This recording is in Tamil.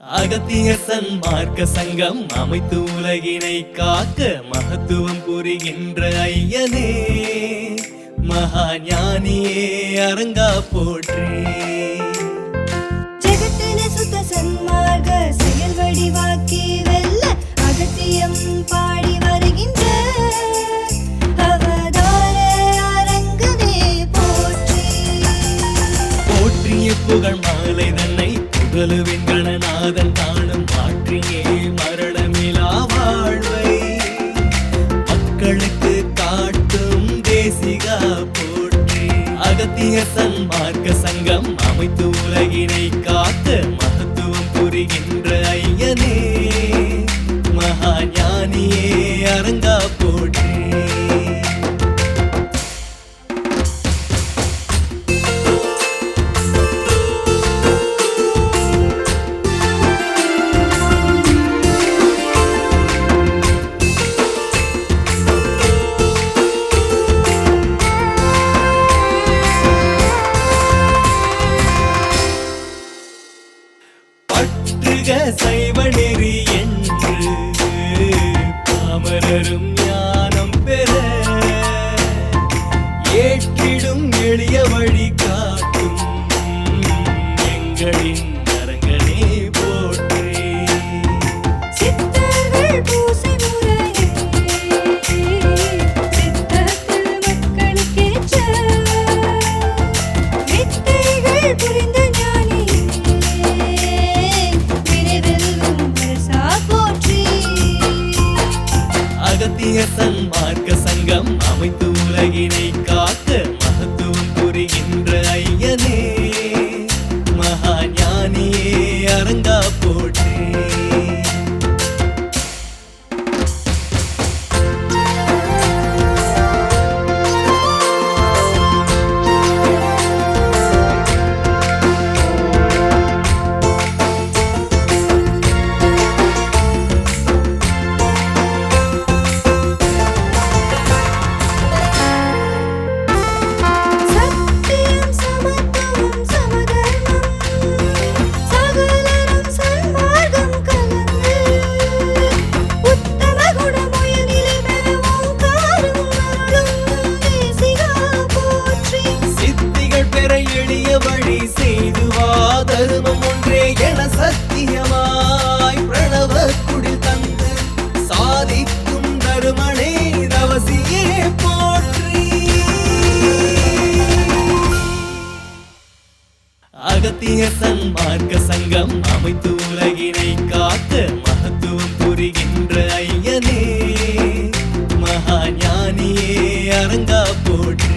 அகத்திய சன்மார்க்க சங்கம் அமைத்து உலகினை காக்க மகத்துவம் புரிகின்ற ஐயனே. மகா ஞானியே அரங்கா போற்றே. ஜெகத்தின சுத்த சன்மார்க்க செயல் வடிவாக்கி வெல்ல அகத்தியம் பாடி வருகின்ற புகழ் மாலை தன்னை புகழுவின் காதல் தானும் காற்றியே மரணமிலா வாழ்வை. மக்களுக்கு காட்டும் தேசிகா போற்றி. அகத்திய சன்மார்க்க சங்கம் அமைத்து உலகினை காக்க மகத்துவம் புரிகின்ற ஐயனே. மகா பற்றுக சைவ நெறி என்று பாமரரும் ஞானம் பெற ஏற்றிடும் எளிய வழி காட்டும் எங்களின் சன்மார்க்க சங்கம் அமைத்து உலகினை காக்க எளிய வழி செய்துவா. தருமம் ஒன்றே என சத்தியமாய் பிரணவ குடில் தந்து சாதிக்கும் தருமனே தவசியே போற்றி. அகத்திய சன்மார்க்க சங்கம் அமைத்து உலகினை காத்து மகத்துவம் புரிகின்ற ஐயனே. மகாஞானியே அரங்கா போட்டி